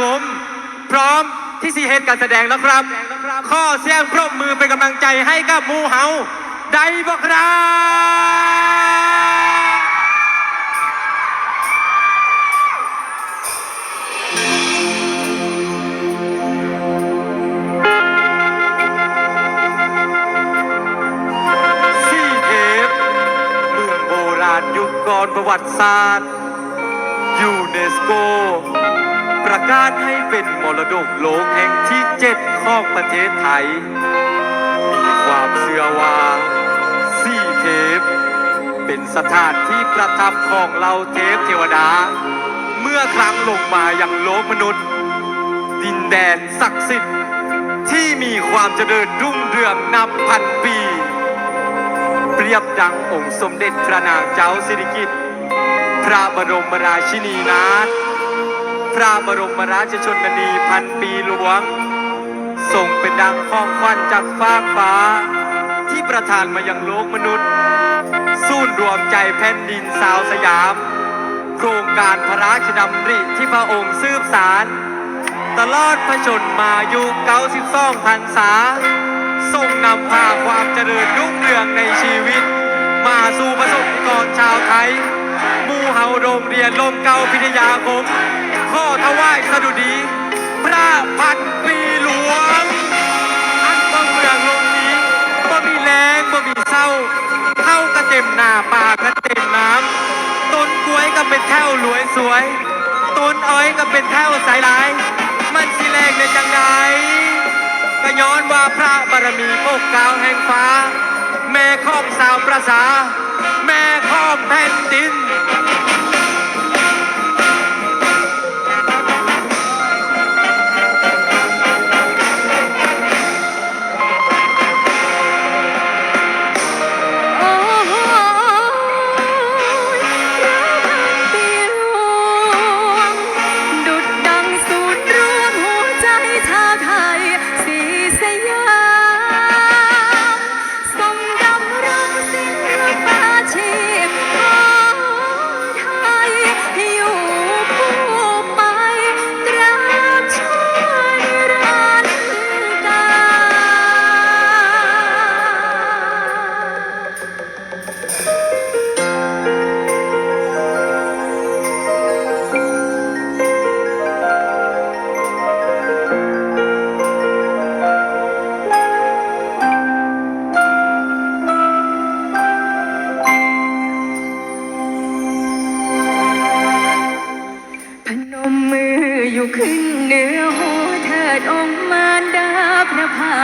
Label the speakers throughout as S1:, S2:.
S1: ผมพร้อมที่สีเฮดการแสดงแล้วครับ ข้อเสียงปรบมือเป็นกำลังใจให้กับหมูเฮาได้บ่ครับสี่เทปเมืองโบราณยุคก่อนประวัติศาสตร์ยูเนสโก ประกาศให้เป็นมรดกโลกแห่งที่เจ็ดของประเทศไทย มีความเชื่อว่าสี่เทพ เป็นสถานที่ประทับของเราเทพเทวดา เมื่อครั้งลงมาอย่างโลกมนุษย์ ดินแดนศักดิ์สิทธิ์ที่มีความเจริญรุ่งเรืองนับพันปี เปรียบดังองค์สมเด็จพระนางเจ้าสิริกิติ์พระบรมราชินีนาถ พระบรมราชชนนีพันปีหลวงทรงเป็นดังข้องขวัญจากฟากฟ้า ที่ประทานมายังโลกมนุษย์ศูนรวมใจแผ่นดินสาวสยาม โครงการพระราชดำริที่พระองค์ซืบสาร ตลอดพระชนมายุ92พรรษาทรงนำพาความเจริญรุ่งเรืองในชีวิต มาสู่ประสบกรชาวไทย มู่เฮาโรงเรียนลมเก่าพิทยาคม ข้อถวายสดุดี พระพันปีหลวง อันบ่เมืองลงนี้บ่มีแรงบ่มีเศร้าเข้าก็เต็มหน้าป่าก็เต็มน้ำต้นกล้วยก็เป็นแถวรวยสวยต้นอ้อยก็เป็นแถวสายหลาย มันสิแรงในจังไดก็ย้อนว่าพระบารมีปกเกล้าแห่งฟ้า แม่ของสาวประสา แม่ของแผ่นดิน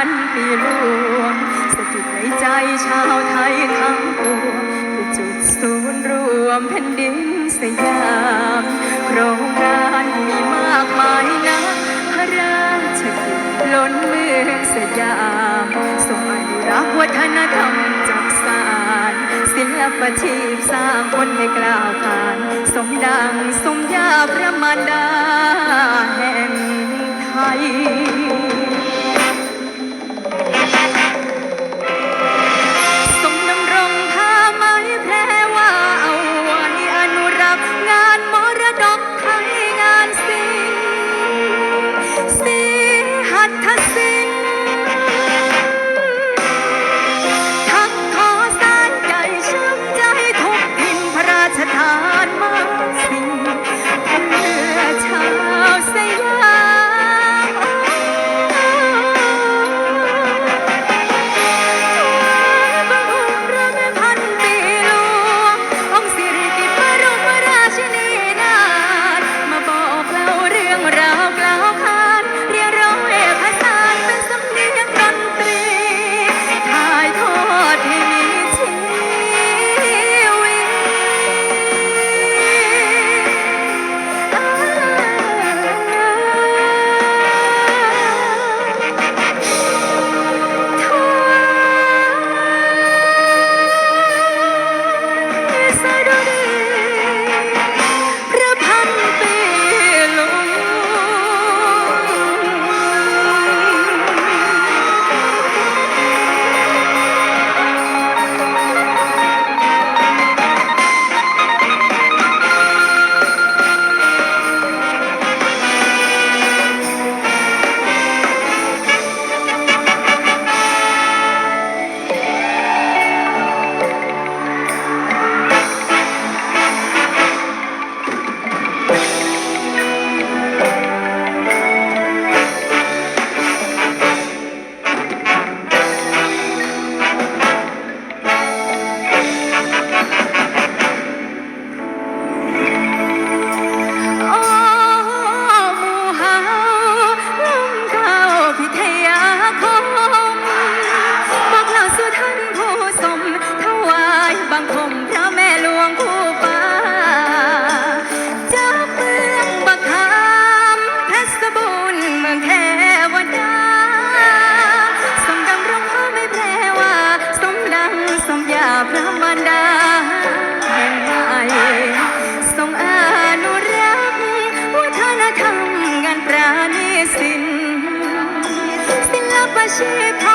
S2: ระพันปีหลวงสถิตในใจชาวไทยทั้งปวงคือจุดศูนย์รวมแผ่นดินสยามโครงการมีมากมายนะพระราชกิจล้นเมืองสยามทรงอนุรักษ์วัฒนธรรมจักสานศิลปาชีพสร้างคนให้กล่าวขานสมดังสมยาพระมารดาแห่งไทย ม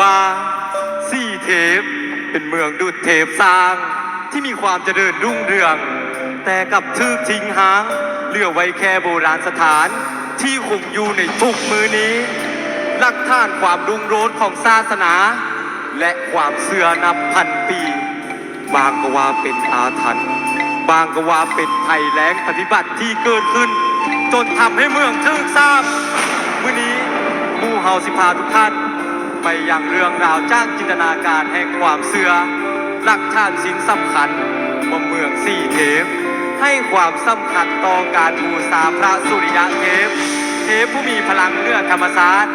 S2: ว่าสี่เทพเป็นเมืองดุ
S1: จเทพสร้าง ที่มีความเจริญรุ่งเรือง แต่กับทึกทิ้งหางเหลือไว้แค่โบราณสถานที่คงอยู่ในทุกมือนี้หลักฐานความรุ่งโรจน์ของศาสนา และความเสื่อนับพันปี บางก็ว่าเป็นอาถรรพ์บางก็ว่าเป็นภัยแล้งปฏิบัติที่เกิดขึ้น จนทำให้เมืองทึกทราบมื่อนี้มู่เฮาสิพาทุกท่าน ไปยังเรื่องราวจ้ากจินตนาการแห่งความเสื่อหลักฐานสิ่งสำคัญว่าเมืองสี่เทพให้ความสำคัญต่อการบูชาพระสุริยะเทพเทพผู้มีพลังเหนือธรรมศาสตร์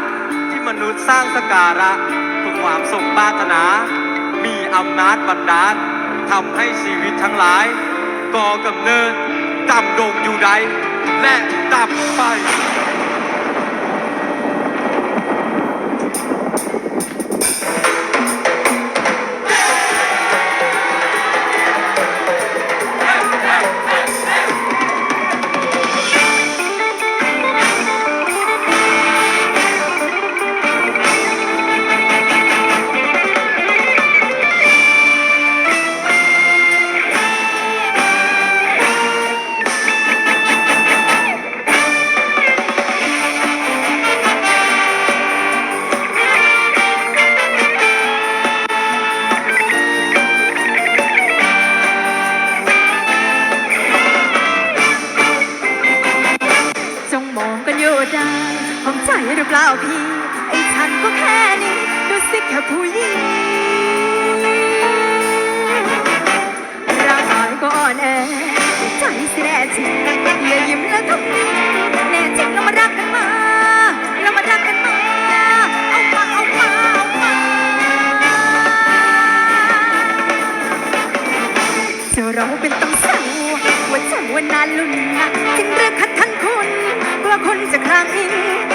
S1: ที่มนุษย์สร้างสกการะเพื่อความสมปรารถนา มีอำนาจบันดาลทำให้ชีวิตทั้งหลายก่อกำเนิดดำดงอยู่ใดและดับไป
S2: ฉันก็แค่นี้ดูสิแค่ผู้หญิงร่างกายก็อ่อนแอใจสิแน่จริงอย่ายิ้มและทำนิ่งแน่จริงเรามารักกันมาเรามารักกันมาเอามาเอามาเอามาจ้าเราเป็นต้องเศร้าว่าจ้าวันนานลุ่นนะจึงเรียกขัดทันคุณกลัวคนจะคลางอิง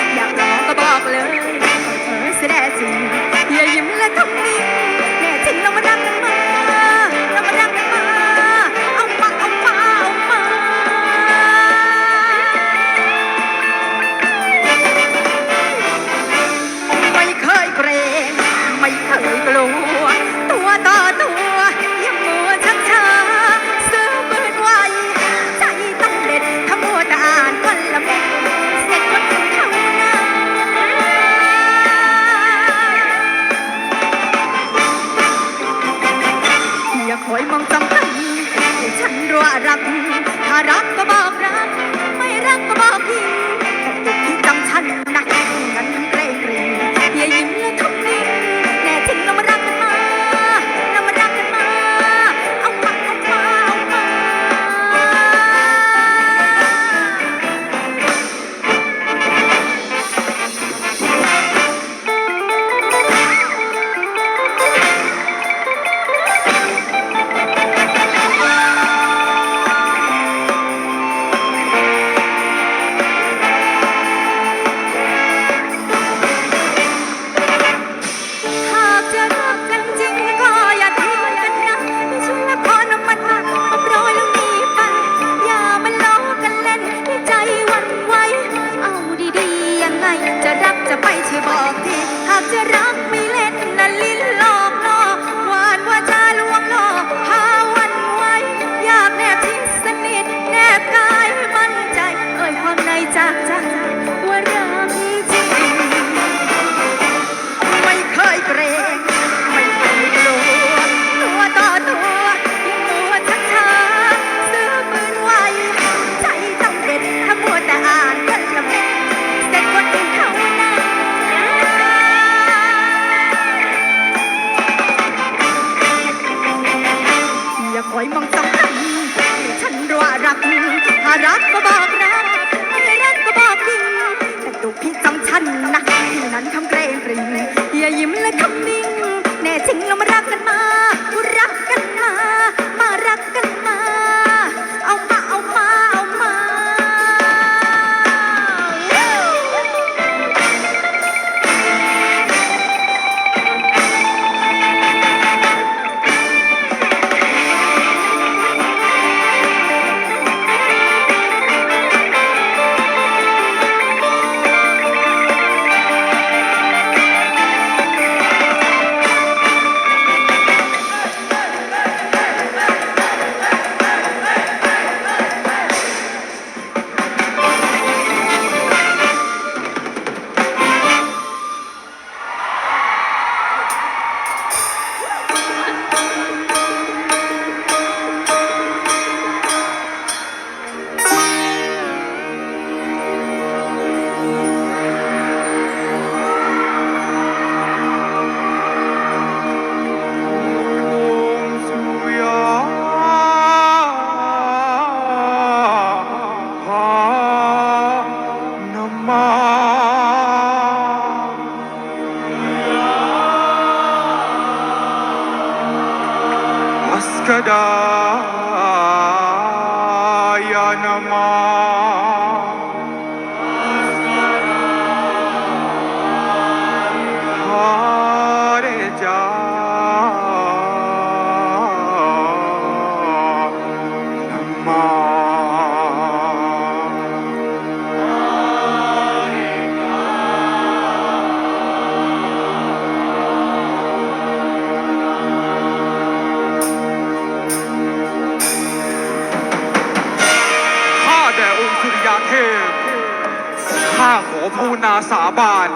S2: สา
S1: บาน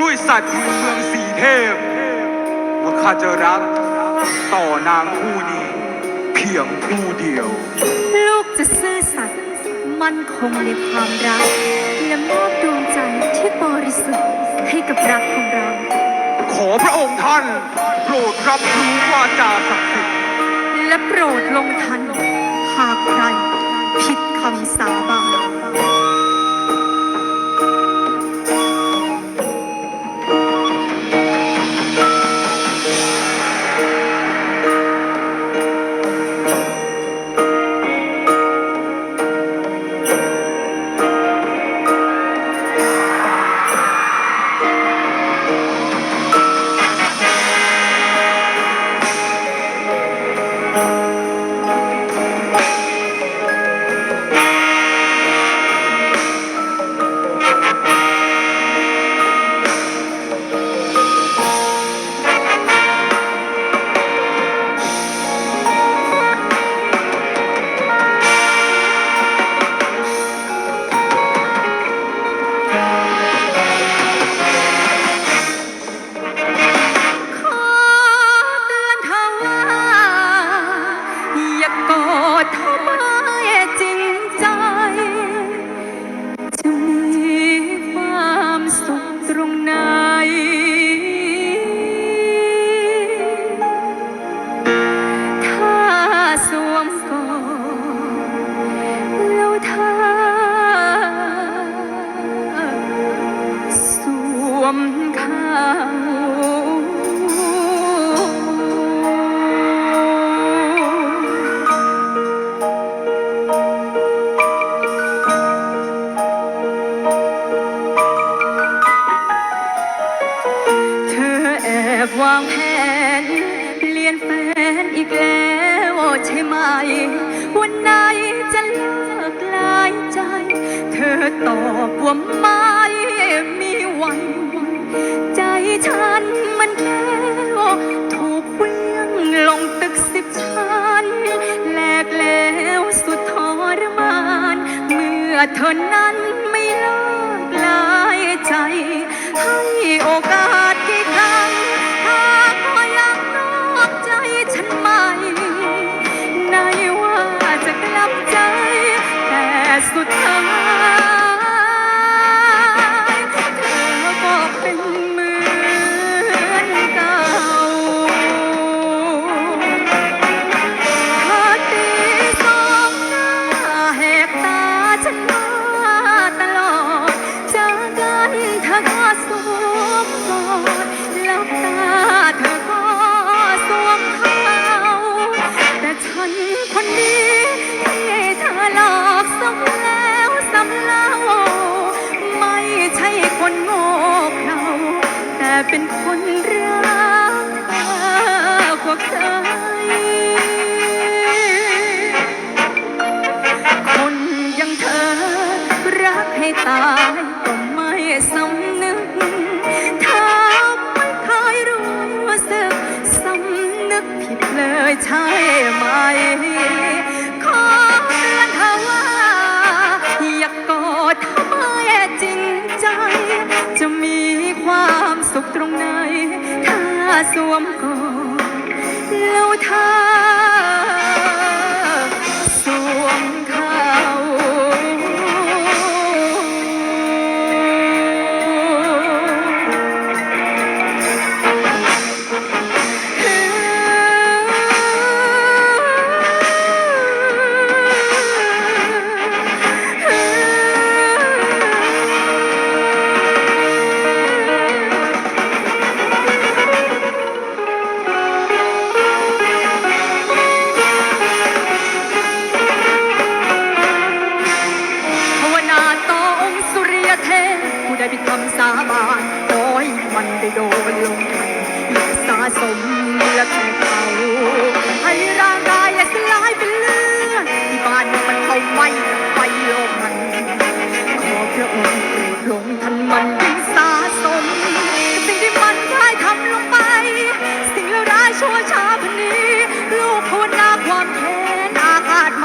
S1: ด้วยสัตว์แห่งเมืองสีเทพ ว่าข้าจะรักต่อนางผู้นี้ เพียงผู้เดียว
S2: ลูกจะซื่อสัตย์มั่นคงในความรัก และมอบดวงใจที่บริสุทธิ์ให้กับรักของเรา
S1: ขอพระองค์ท่านโปรดรับรู้วาจาศักดิ์สิทธิ์
S2: และโปรดลงทัน หากใครผิดคำสาบาน ตอบว่าไม่มีวันใจฉันมันแก้วถูกเคลื่องลงตึกสิบชั้นแหลกแล้วสุดทรมาน เมื่อเธอนั้นไม่เลิกลายใจ ให้โอกาสกี่ครั้งหากว่ายังนอกใจฉันไหมในว่าจะกลับใจ แต่สุดท้าย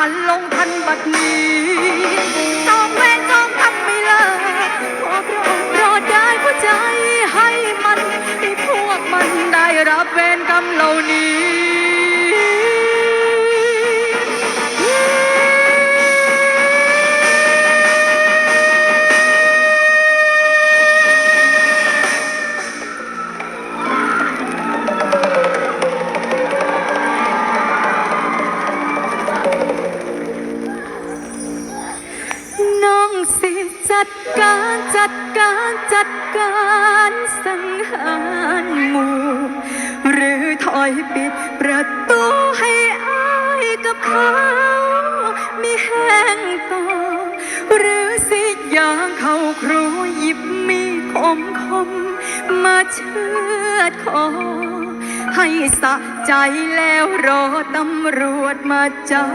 S2: นลงทันบัดนี้จองเวรจองกรรมไม่เลิกขอพระองค์โปรดได้ผู้ใจให้มันให้พวกมันได้รับเวรกรรมเหล่านี้ ปิดประตูให้อายกับเขามีแห้งต่อหรือสิยางเข้าครูหยิบมีคมคม มาเชือดคอ ให้สะใจแล้วรอตำรวจมาจับ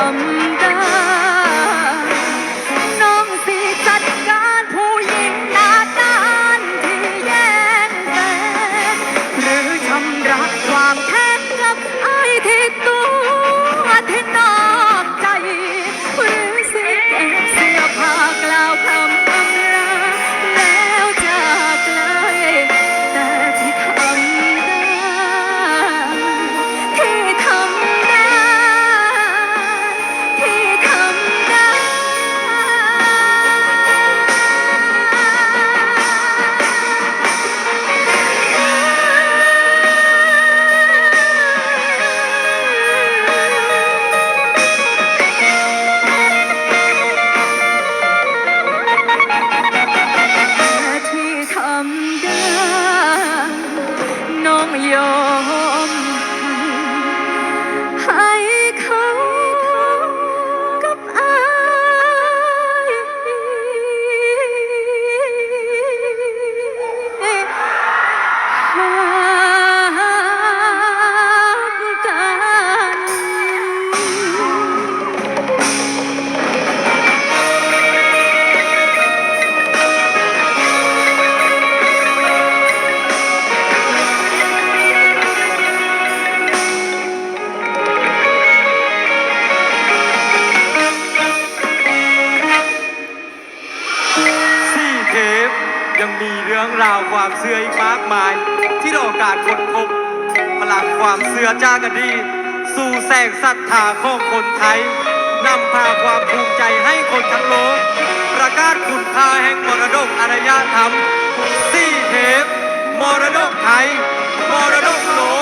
S2: ำได้ รื่องราวความเสื่
S1: ออีกมากมาย ที่โอกาสคนพบพลังความเสื่อจ้ากันดี สู่แสงศรัทธาของคนไทยนำพาความภูมิใจให้คนทั้งโลก ประกาศคุณค่าแห่งมรดกอารยธรรมสี่เทปมรดกไทย มรดกโลก